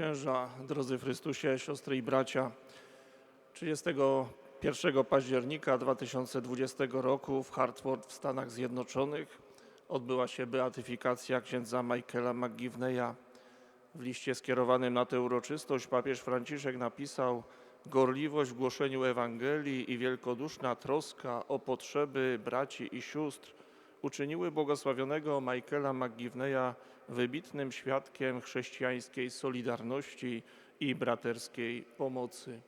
Księża, drodzy Chrystusie, siostry i bracia, 31 października 2020 roku w Hartford w Stanach Zjednoczonych odbyła się beatyfikacja księdza Michaela McGivneya. W liście skierowanym na tę uroczystość papież Franciszek napisał Gorliwość w głoszeniu Ewangelii i wielkoduszna troska o potrzeby braci i sióstr uczyniły błogosławionego Michaela McGivneya wybitnym świadkiem chrześcijańskiej solidarności i braterskiej pomocy.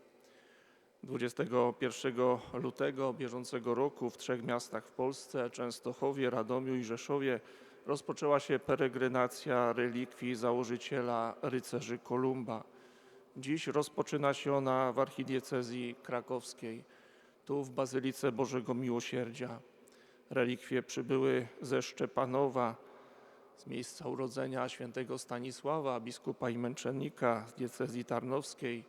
21 lutego bieżącego roku w trzech miastach w Polsce Częstochowie, Radomiu i Rzeszowie rozpoczęła się peregrinacja relikwii założyciela rycerzy Kolumba. Dziś rozpoczyna się ona w archidiecezji krakowskiej, tu w Bazylice Bożego Miłosierdzia. Relikwie przybyły ze Szczepanowa, z miejsca urodzenia świętego Stanisława, biskupa i męczennika z diecezji tarnowskiej.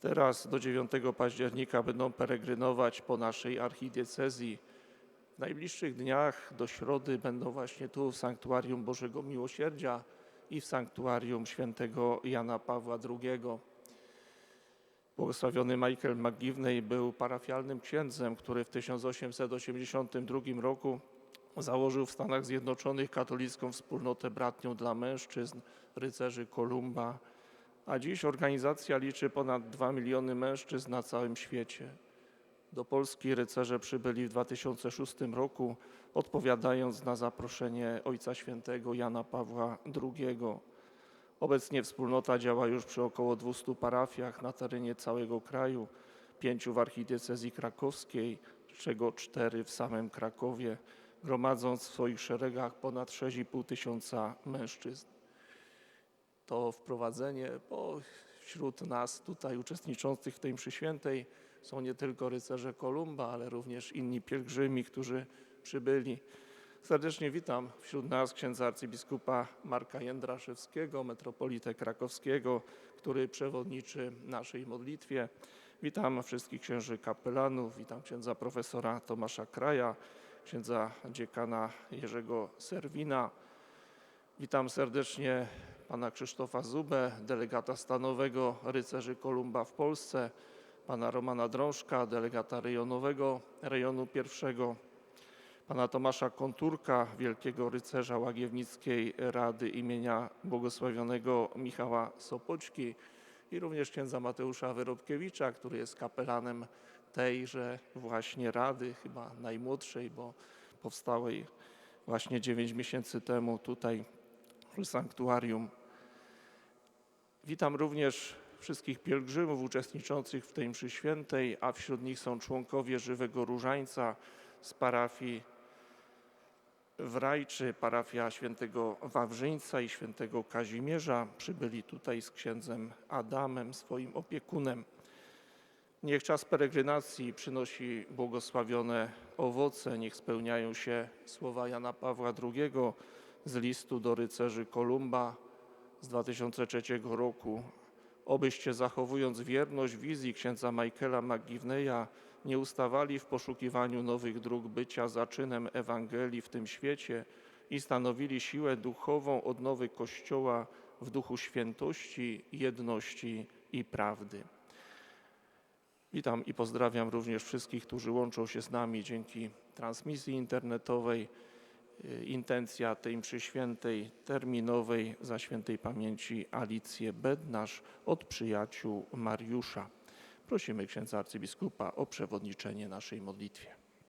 Teraz do 9 października będą peregrynować po naszej archidiecezji. W najbliższych dniach do środy będą właśnie tu w Sanktuarium Bożego Miłosierdzia i w Sanktuarium świętego Jana Pawła II. Błogosławiony Michael McGivney był parafialnym księdzem, który w 1882 roku założył w Stanach Zjednoczonych katolicką wspólnotę bratnią dla mężczyzn, rycerzy Kolumba, a dziś organizacja liczy ponad 2 miliony mężczyzn na całym świecie. Do Polski rycerze przybyli w 2006 roku, odpowiadając na zaproszenie Ojca Świętego Jana Pawła II. Obecnie wspólnota działa już przy około 200 parafiach na terenie całego kraju, pięciu w archidiecezji krakowskiej, z czego cztery w samym Krakowie, gromadząc w swoich szeregach ponad 6,5 tysiąca mężczyzn. To wprowadzenie, bo wśród nas tutaj uczestniczących w tej mszy świętej są nie tylko rycerze Kolumba, ale również inni pielgrzymi, którzy przybyli. Serdecznie witam wśród nas księdza arcybiskupa Marka Jędraszewskiego, metropolitę krakowskiego, który przewodniczy naszej modlitwie. Witam wszystkich księży kapelanów, witam księdza profesora Tomasza Kraja, księdza dziekana Jerzego Serwina. Witam serdecznie pana Krzysztofa Zubę, delegata stanowego rycerzy Kolumba w Polsce, pana Romana Drążka, delegata rejonowego rejonu pierwszego, pana Tomasza Konturka, wielkiego rycerza Łagiewnickiej Rady imienia błogosławionego Michała Sopoćki i również księdza Mateusza Wyrobkiewicza, który jest kapelanem tejże właśnie rady, chyba najmłodszej, bo powstałej właśnie 9 miesięcy temu tutaj w sanktuarium. Witam również wszystkich pielgrzymów uczestniczących w tej mszy świętej, a wśród nich są członkowie Żywego Różańca z parafii w Rajczy, parafia świętego Wawrzyńca i świętego Kazimierza. Przybyli tutaj z księdzem Adamem, swoim opiekunem. Niech czas peregrynacji przynosi błogosławione owoce, niech spełniają się słowa Jana Pawła II z listu do rycerzy Kolumba z 2003 roku. Obyście zachowując wierność wizji księdza Michaela McGivneya, nie ustawali w poszukiwaniu nowych dróg bycia zaczynem Ewangelii w tym świecie i stanowili siłę duchową odnowy Kościoła w duchu świętości, jedności i prawdy. Witam i pozdrawiam również wszystkich, którzy łączą się z nami dzięki transmisji internetowej. Y, Intencja tej mszy świętej terminowej za świętej pamięci Alicję Bednarz od przyjaciół Mariusza. Prosimy księdza arcybiskupa o przewodniczenie naszej modlitwie.